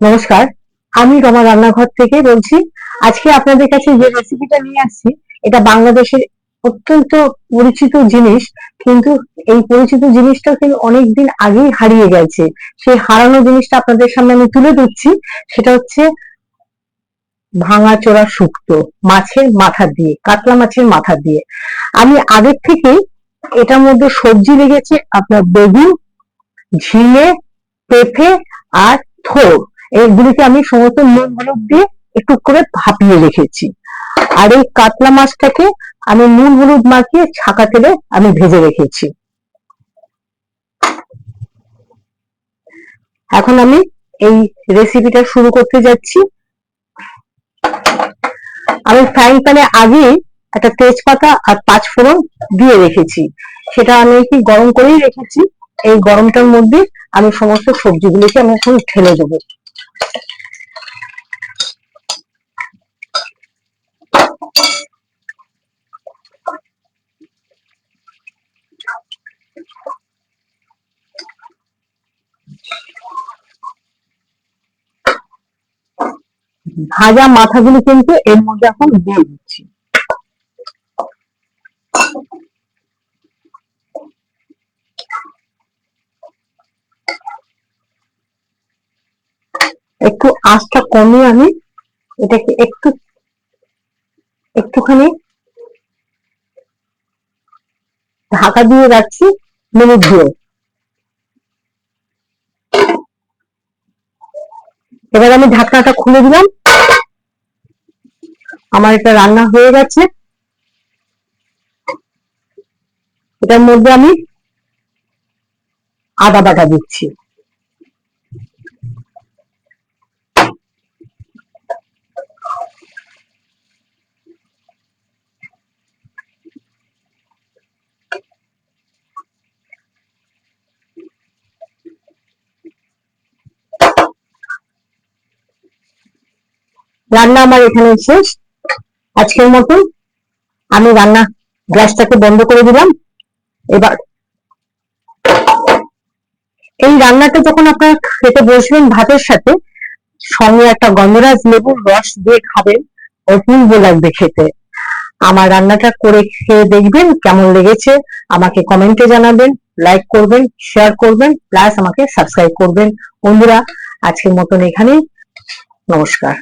নমস্কার, আমি রমা রান্নাঘর থেকে বলছি। আজকে আপনাদের কাছে যে রেসিপিটা নিয়ে আসছি, এটা বাংলাদেশের অত্যন্ত পরিচিত জিনিস, কিন্তু এই পরিচিত জিনিসটা কিন্তু অনেকদিন আগেই হারিয়ে গেছে। সেই হারানো জিনিসটা আপনাদের সামনে আমি তুলে দিচ্ছি সেটা হচ্ছে ভাঙা চোরা শুক্তো, মাছের মাথা দিয়ে, কাতলা মাছের মাথা দিয়ে। আমি আগের থেকেই এটার মধ্যে সবজি লেগেছে আপনার বেগুন, ঝিঙে, পেঁপে আর থোড় এইগুলিকে আমি সমস্ত নুন হলুদ দিয়ে একটু করে ভাপিয়ে রেখেছি। আর এই কাতলা মাছটাকে আমি নুন হলুদ মাখিয়ে ছাকা তেলে আমি ভেজে রেখেছি। এখন আমি এই রেসিপিটা শুরু করতে যাচ্ছি। আমি ফ্রাইং প্যানে আগে একটা তেজপাতা আর পাঁচ ফোড়ন দিয়ে রেখেছি। সেটা আমি কি গরম করেই রেখেছি। এই গরমটার মধ্যে আমি সমস্ত সবজিগুলোকে আমি এখন ঠেলে দেবো। ভাজা মাথাগুলো কিন্তু এর মধ্যে এখন দিয়ে দিচ্ছি। একটু আঁচটা কমিয়ে আমি এটাকে একটু, একটুখানি ঢাকা দিয়ে রাখছি মিনিট দিয়ে। এবার আমি ঢাকনাটা খুলে দিলাম। আমার এটা রান্না হয়ে গেছে। এটার মধ্যে আমি আদা বাটা দিচ্ছি। রান্না আমার এখানে শেষ। আজকের মতন আমি রান্না গ্যাসটাকে বন্ধ করে দিলাম। এবার এই রান্নাটা যখন আপনারা খেতে বসবেন ভাতের সাথে, সঙ্গে একটা গন্ধরাজ লেবুর রস দিয়ে খাবেন, অপূর্ব লাগবে খেতে। আমার রান্নাটা করে খেয়ে দেখবেন কেমন লেগেছে, আমাকে কমেন্টে জানাবেন, লাইক করবেন, শেয়ার করবেন, প্লাস আমাকে সাবস্ক্রাইব করবেন। বন্ধুরা, আজকের মতন এখানেই। নমস্কার।